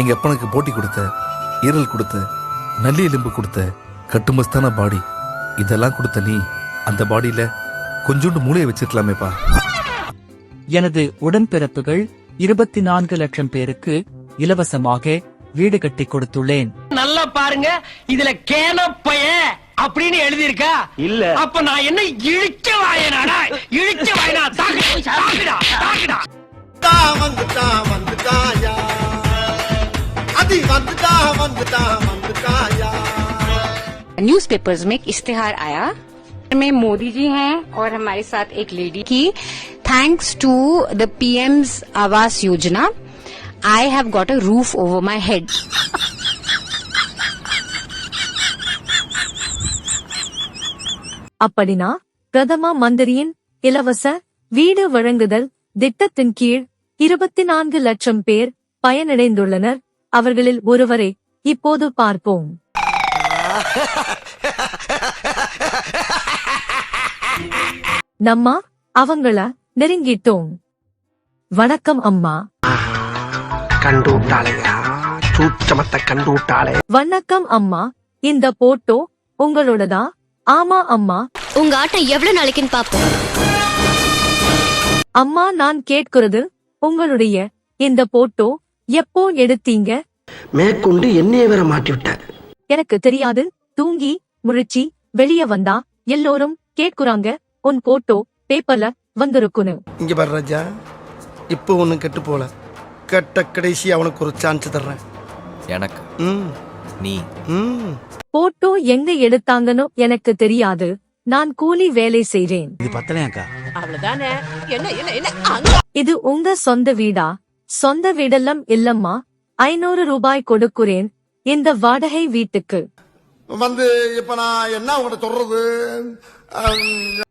எங்க அப்பனுக்கு போட்டி கொடுத்த ஈரல் கொடுத்த நல்லி எலும்பு கொடுத்த கட்டுமஸ்தான பாடி. இதெல்லாம் கொடுத்த நீ அந்த பாடியில கொஞ்சோண்டு மூளையை வச்சிருக்கலாமேப்பா. எனது உடன்பிறப்புகள் இருபத்தி நான்கு லட்சம் பேருக்கு இலவசமாக வீடு கட்டி கொடுத்துள்ளேன். நல்லா பாருங்க இதுல கேனப்பைய அப்படின்னு எழுதியிருக்கா? இல்ல. அப்ப நான் என்ன இழிச்ச வாயனாடா? இழிச்ச வாயனா? தாக்குடா தாக்குடா தாக்குடா. வந்துட்டா வந்துட்டாயா அதி வந்துட்டா வந்துட்டா வந்துட்டாயா न्यूज़पेपर्स में एक इश्तेहार आया में मोदी जी हैं और हमारे साथ एक लेडी की thanks to the PMs Awas Yojana I have got a roof over my head அப்படினா பிரதம மந்திரியின் இலவச வீடு வழங்குதல் திட்டத்தின் கீழ் இருபத்தி நான்கு லட்சம் பேர் பயனடைந்துள்ளனர் அவர்களில் ஒருவரை இப்போது பார்ப்போம். நம்மா அவங்கள நெருங்கிட்டோம். வணக்கம் அம்மா. வணக்கம் அம்மா. இந்த போட்டோ உங்களோடதா? ஆமா அம்மா. உங்க ஆட்டம் எவ்வளவு நாளைக்குன்னு பாப்போம். அம்மா நான் கேட்கிறது உங்களுடைய இந்த போட்டோ எப்போ எடுத்தீங்க? மேற்கொண்டு என்னைய வேற மாட்டி விட்ட எனக்கு தெரியாது. தூங்கி முழிச்சி வெளிய வந்தா எல்லோரும் கேட்குறாங்க. உன் போட்டோ பேப்பர்ல வந்திருக்குன்னு. இங்க பாரு ராஜா. இப்போ ஒண்ணும் கெட்டு போல. கெட்ட கடைசி அவனுக்கு ஒரு சான்ஸ் தர்றேன். எனக்கு? ம். நீ? ம். போட்டோ எங்க எடுத்தாங்கன்னு எனக்கு தெரியாது. நான் கூலி வேலை செய்றேன் இது பத்தலையாக்கா? இது உங்க சொந்த வீடா? சொந்த வீடெல்லாம் இல்லம்மா? ஐநூறு ரூபாய் கொடுக்குறேன். இந்த வாடகை வீட்டுக்கு. வந்து இப்ப நான் என்ன உங்கள்ட்ட சொல்றது?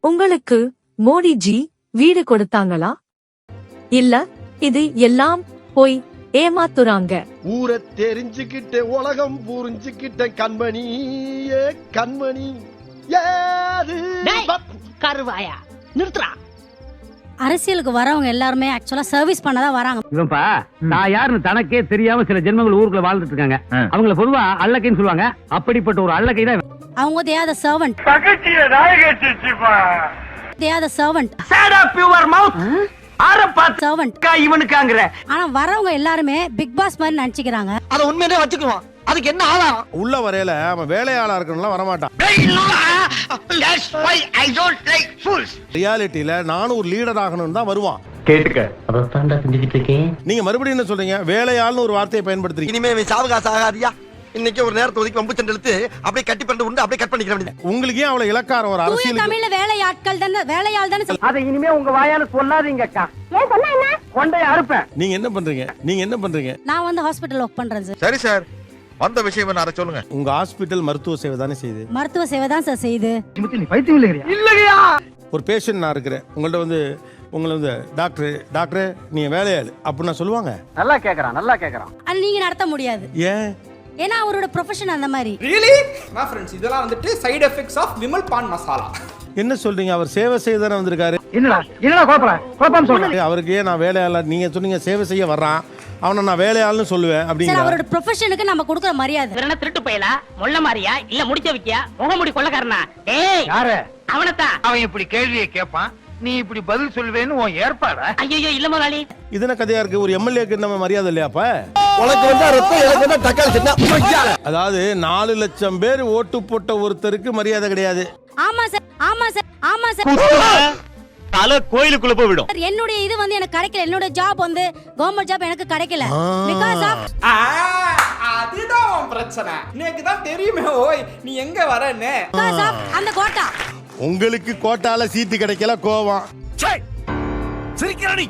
உங்களுக்கு மோடிஜி வீடு கொடுத்தாங்களா? இல்ல இது எல்லாம் போய் ஏமாத்துறாங்க. ஊரை தெரிஞ்சுக்கிட்ட உலகம் புரிஞ்சுக்கிட்ட கண்மணி. ஏ கண்மணி ஏது கருவாயா. நிறுத்துறா அரசியலுக்கு வரவங்க எல்லாருமே ஆக்சுவலா சர்வீஸ் பண்ணதான் வராங்க. இவன்பா நான் யாருன்னு தனக்கே தெரியாம சில ஜென்மங்கள் ஊருக்குள்ள வாழ்ந்துட்டு இருக்காங்க அவங்கள பொதுவா அல்லக்கைன்னு சொல்லுவாங்க. அப்படிப்பட்ட ஒரு அல்லக்கை தான் அவங்க தேயாத servant தேயாத servant shut up your mouth ஆர பாத்து சர்வன்ட் இவனுக்காங்கற. ஆனா வரவங்க எல்லாருமே பிக் பாஸ் மாதிரி நினைச்சுக்கிறாங்க. அத உண்மையிலே வச்சுக்குவான். அதுக்கு என்ன ஆதாரம்? உள்ள வரையில அவன் வேலையாளா இருக்கணும்லாம் வரமாட்டான். That's why I don't like fools. ரியாலிட்டியில நானும் ஒரு லீடர் ஆகணும்னு தான் வருவான். கேட்டுக்க. அதான் செஞ்சுக்கிட்டு இருக்கேன். நீங்க மறுபடியும் என்ன சொல்றீங்க? வேலையாள்னு ஒரு வார்த்தையை பயன்படுத்துறீங்க. இனிமே இவன் ஆகாதியா? இன்னைக்கு ஒரு நேரத்தை ஒதுக்கி வம்பு சண்டை இழுத்து அப்படியே கட்டி உண்டு அப்படியே கட் பண்ணிக்கிற வேண்டியது. உங்களுக்கு ஏன் அவ்வளவு இலக்காரம் ஒரு தூய அரசியலுக்கு தமிழ்ல வேலையாட்கள் தானே வேலையாள் தானே சொல்ல- அதை இனிமே உங்க வாயால சொல்லாதீங்க அக்கா. கொண்டைய அறுப்பேன். நீங்க என்ன பண்றீங்க? நீங்க என்ன பண்றீங்க? நான் வந்து ஹாஸ்பிட்டல் ஒர்க் பண்றேன் சார் சரி சார் வந்த விஷயம் என்ன? அரை சொல்லுங்க. உங்க ஹாஸ்பிட்டல் மருத்துவ சேவை தானே செய்யுது? மருத்துவ சேவை தான் சார் செய்யுது. நீ பைத்தியம் இல்லையா ஒரு பேஷண்ட் நான் இருக்கிறேன். உங்கள்ட்ட வந்து உங்களை வந்து டாக்டர் டாக்டர் நீங்க வேலையாள் அப்படின்னு சொல்லுவாங்க. நல்லா கேக்குறான் நல்லா கேக்குறான். ஆனா நீங்க நடத்த முடியாது. ஏன்? ஏன்னா அவரோட ப்ரொஃபஷன் அந்த மாதிரி. ரியலி நான் ஃப்ரெண்ட்ஸ் இதெல்லாம் வந்துட்டு side effects of Vimal pan masala. என்ன சொல்றீங்க? அவர் சேவை செய்ய தானே வந்திருக்காரு. என்னடா? என்னடா குழப்பம் குழப்பம் சொல்றேன் அவருக்கு ஏன் நான் வேலையாள நீங்க சொன்னீங்க சேவை செய்ய வர்றான். அவனை நான் வேலையாள்னு சொல்லுவேன் சார் அப்படிங்கிற அவரோட ப்ரொஃபஷனுக்கு நம்ம கொடுக்குற மரியாதை. என்ன திருட்டு பயலா? மொள்ள மாறியா? இல்ல முடிச்ச வைக்கியா? முகமுடி கொள்ளக்காரனா? ஏய் யாரு? அவனத்தான். அவன் இப்படி கேள்வியை கேட்பான் நீ இப்படி பதில் சொல்வேன்னு உன் ஏற்பாடா? ஐயோ இல்ல முதலாளி. இது என்ன கதையா இருக்கு? ஒரு எம்எல்ஏக்கு நம்ம மரியாதை இல்லையா அப்ப? உனக்கு வந்தா ரத்தம் எனக்கு வந்தா தக்காளி சட்னா அதாவது நாலு லட்சம் பேர் ஓட்டு போட்ட ஒருத்தருக்கு மரியாதை கிடையாது. ஆமா சார் ஆமா சார் ஆமா சார் தலை கோயிலுக்குள்ள போய் விடும். என்னுடைய இது வந்து எனக்கு கிடைக்கல என்னோட ஜாப் வந்து கவர்மெண்ட் ஜாப் எனக்கு கிடைக்கல பிகாஸ் ஆஃப் அதுதான் உன் பிரச்சனை. எனக்கு தான் தெரியுமே ஓய் நீ எங்க வரன்னு. பிகாஸ் ஆஃப் அந்த கோட்டா. உங்களுக்கு கோட்டால சீட்டு கிடைக்கல கோவம். சிரிக்கிறானி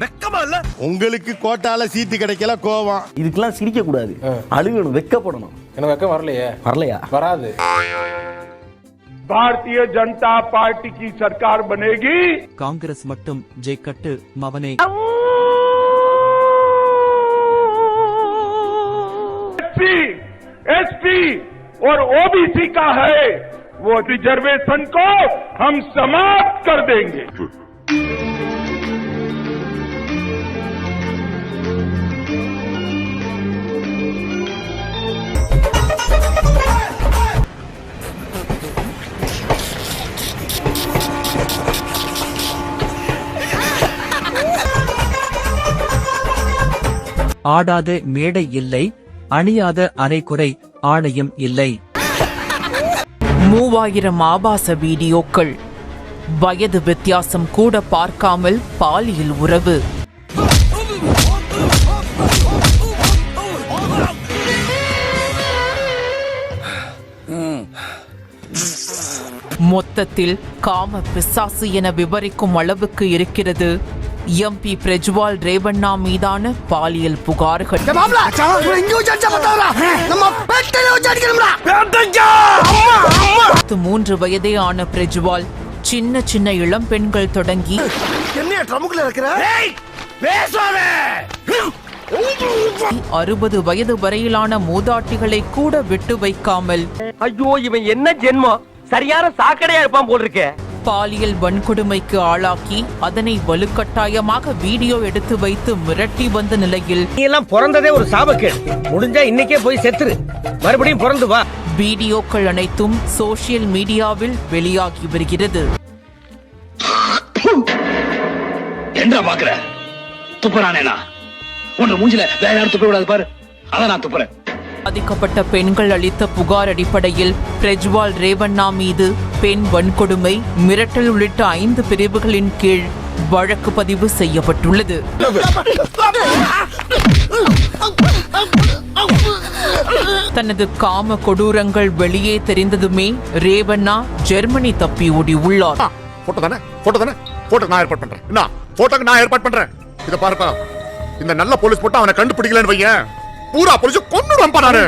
வெக்கமா இல்ல? உங்களுக்கு கோட்டால சீட்டு கிடைக்கல கோவம். இதுக்கெல்லாம் சிரிக்க கூடாது. அழுகணும் வெக்கப்படணும். எனக்கு வெக்கம் வரலையே? வரலையா? வராது. भारतीय जनता पार्टी की सरकार बनेगी। कांग्रेस मट्टम जेकट मवने। एसपी एसपी और ओबीसी का है वो रिजर्वेशन को हम समाप्त कर देंगे। ஆடாத மேடை இல்லை அணியாத அரைக்குறை ஆணையம் இல்லை. மூவாயிரம் ஆபாச வீடியோக்கள். வயது வித்தியாசம் கூட பார்க்காமல் பாலியல் உறவு. மொத்தத்தில் காம பிசாசு என விவரிக்கும் அளவுக்கு இருக்கிறது. எம்பி பிரஜ்வால் ரேவண்ணா மீதான பாலியல் புகார்கள். மூன்று வயதே ஆன பிரஜ்வால் சின்ன சின்ன இளம் பெண்கள் தொடங்கி. அறுபது வயது வரையிலான மூதாட்டிகளை கூட விட்டு வைக்காமல். ஐயோ இவன் என்ன ஜென்மம்? சரியான சாக்கடையா இருப்பான் போல் இருக்கே. பாலியல் வன்கொடுமைக்கு ஆளாக்கி அதனை வலுக்கட்டாயமாக வீடியோ எடுத்து வைத்து மிரட்டி வந்த நிலையில் எல்லாம் பிறந்ததே ஒரு சாபக்கேடு. முடிஞ்சா இன்னைக்கே போய் செத்துரு. மறுபடியும் பிறந்து வா. வீடியோக்கள் அனைத்தும் சோசியல் மீடியாவில் வெளியாகி வருகிறது. என்ன பாக்குற? துப்புறானேனா உன்னை மூஞ்சில வேற யாரும் துப்ப விடாது பாரு. அதான் நான் துப்புறேன். பாதிக்கப்பட்ட பெண்கள் அளித்த புகார் அடிப்படையில் பிரஜ்வால் ரேவண்ணா மீது பெண் வன்கொடுமை மிரட்டல் உள்ளிட்ட ஐந்து பிரிவுகளின் கீழ் வழக்கு பதிவு செய்யப்பட்டுள்ளது. தனது காம கொடூரங்கள் வெளியே தெரிந்ததுமே ரேவண்ணா ஜெர்மனி தப்பி ஓடி உள்ளார் போட்டோ தானே? போட்டோ தானே? போட்டோ நான் ஏற்பாடு பண்றேன். என்ன? போட்டோக்கு நான் ஏற்பாடு பண்றேன். இத பாருப்பா. இந்த நல்ல போலீஸ் போட்டு அவனை கண்டுபிடிக்கலன்னு வையேன். பூரா போலீஸ் கொன்னுடுவான்பா நானு.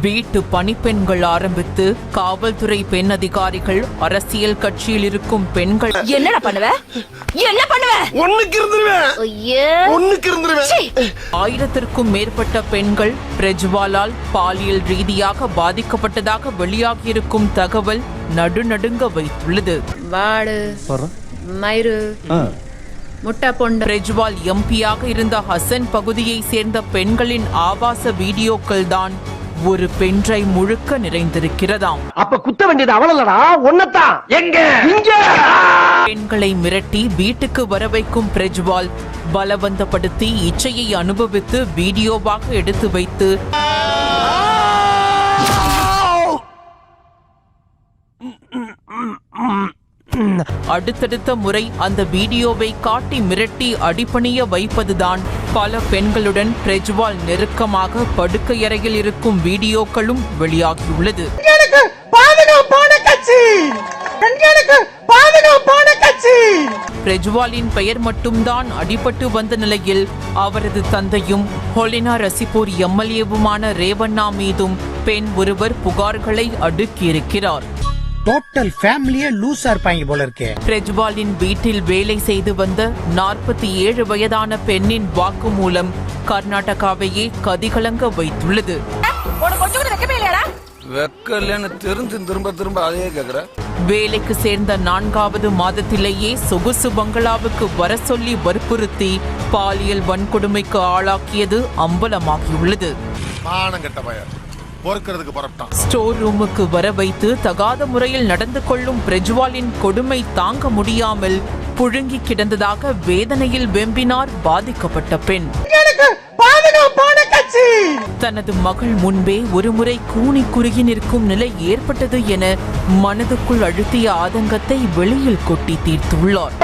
வீட்டு பணிப்பெண்கள் ஆரம்பித்து காவல்துறை பெண் அதிகாரிகள் அரசியல் கட்சியில் இருக்கும் பெண்கள். என்னடா பண்ணுவ? என்ன பண்ணுவ? ஒண்ணுக்கு இருந்துருவேன். ஐயோ. ஒண்ணுக்கு இருந்துருவேன். ஆயிரத்திற்கும் மேற்பட்ட பெண்கள் பிரஜ்வாலால் பாலியல் ரீதியாக பாதிக்கப்பட்டதாக வெளியாகியிருக்கும் தகவல் நடுநடுங்க வைத்துள்ளது. வாடு மயிறு பிரஜ்வால் எம்பியாக இருந்த ஹசன் பகுதியை சேர்ந்த பெண்களின் ஆபாச வீடியோக்கள் தான் ஒரு பென்றை முழுக்க நிறைந்திருக்கிறதாம். அப்ப குத்த வேண்டியது அவளல்லடா ஒன்னதான் எங்க? இங்க. பெண்களை மிரட்டி வீட்டுக்கு வர வைக்கும் பிரஜ்வால் பலவந்தப்படுத்தி இச்சையை அனுபவித்து வீடியோவாக எடுத்து வைத்து அடுத்தடுத்த முறை அந்த வீடியோவை காட்டி மிரட்டி அடிபணிய வைப்பதுதான் பல பெண்களுடன் பிரஜ்வால் நெருக்கமாக படுக்கையறையில் இருக்கும் வீடியோக்களும் வெளியாகியுள்ளது. பிரஜ்வாலின் பெயர் மட்டும்தான் அடிபட்டு வந்த நிலையில் அவரது தந்தையும் ஹொலினா ரசிபூர் எம்எல்ஏவுமான ரேவண்ணா மீதும் பெண் ஒருவர் புகார்களை அடுக்கியிருக்கிறார். டோட்டல் ஃபேமிலியே லூசா இருப்பாங்க போல இருக்கே. பிரஜ்வாலின் வீட்டில் வேலை செய்து வந்த நாற்பத்தி ஏழு வயதான பெண்ணின் வாக்குமூலம் கர்நாடகாவையே கதிகலங்க வைத்துள்ளது. திரும்ப திரும்ப வேலைக்கு சேர்ந்த நான்காவது மாதத்திலேயே சொகுசு பங்களாவுக்கு வர சொல்லி வற்புறுத்தி பாலியல் வன்கொடுமைக்கு ஆளாக்கியது அம்பலமாகியுள்ளது. மானம் கெட்ட பையன். பொறுக்கிறதுக்கு புறப்பட்டான். ஸ்டோர் ரூமுக்கு வர வைத்து தகாத முறையில் நடந்து கொள்ளும் பிரஜ்வாலின் கொடுமை தாங்க முடியாமல் புழுங்கி கிடந்ததாக வேதனையில் வெம்பினார் பாதிக்கப்பட்ட பெண். தனது மகள் முன்பே ஒருமுறை கூனி குறுகி நிற்கும் நிலை ஏற்பட்டது என மனதுக்குள் அழுத்திய ஆதங்கத்தை வெளியில் கொட்டி தீர்த்துள்ளார்.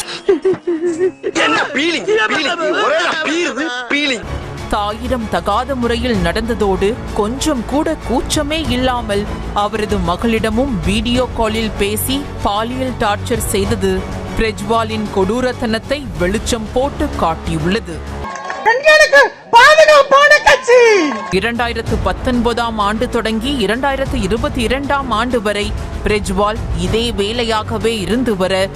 தாயிடம் தகாத முறையில் நடந்ததோடு கொஞ்சம் கூட கூச்சமே இல்லாமல் அவரது மகளிடமும் வீடியோ காலில் பேசி பாலியல் டார்ச்சர் செய்தது பிரஜ்வாலின் கொடூரத்தனத்தை வெளிச்சம் போட்டு காட்டியுள்ளது. இரண்டாயிரத்து பத்தொன்பதாம் ஆண்டு தொடங்கி இரண்டாயிரத்து இருபத்தி இரண்டாம் ஆண்டு வரை பிரஜ்வால் இதே வேலையாகவே இருந்து வர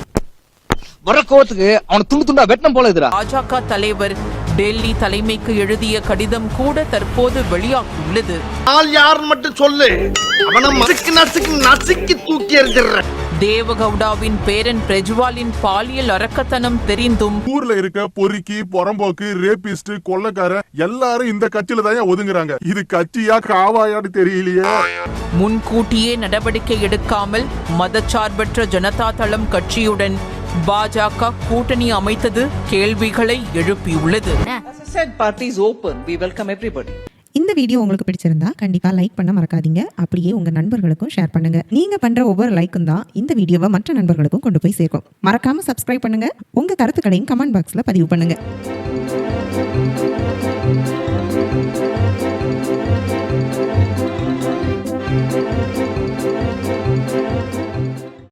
வர கோவத்துக்கு அவன துண்டு துண்டா வெட்டம் போல பாஜக தலைவர் டெல்லி தலைமைக்கு எழுதிய கடிதம் கூட தற்போது வெளியாகியுள்ளது. ஆள் யாருன்னு மட்டும் சொல்லு. அவனை நசுக்கு நசுக்கு நசுக்கி தூக்கி எறிஞ்சிடுறேன் தேவகவுடாவின் பேரன் பிரஜ்வாலின் பாலியல் அரக்கத்தனம் தெரிந்தும் ஊர்ல இருக்க பொறுக்கி புறம்போக்கு ரேபிஸ்ட் கொள்ளக்காரன் எல்லாரும் இந்த கட்சியில தான் ஒதுங்குறாங்க? இது கட்சியா காவாயான்னு தெரியலையே. முன்கூட்டியே நடவடிக்கை எடுக்காமல் மதச்சார்பற்ற ஜனதா தளம் கட்சியுடன் பாஜக கூட்டணி அமைத்தது கேள்விகளை எழுப்பியுள்ளது. இந்த வீடியோ உங்களுக்கு பிடிச்சிருந்தா கண்டிப்பா லைக் பண்ண மறக்காதீங்க. அப்படியே உங்க நண்பர்களுக்கும் ஷேர் பண்ணுங்க. நீங்க பண்ற ஒவ்வொரு லைக்கும் தான் இந்த வீடியோவை மற்ற நண்பர்களுக்கும் கொண்டு போய் சேர்க்கும். மறக்காம சப்ஸ்கிரைப் பண்ணுங்க. உங்க கருத்துக்களையும் கமெண்ட் பாக்ஸ்ல பதிவு பண்ணுங்க.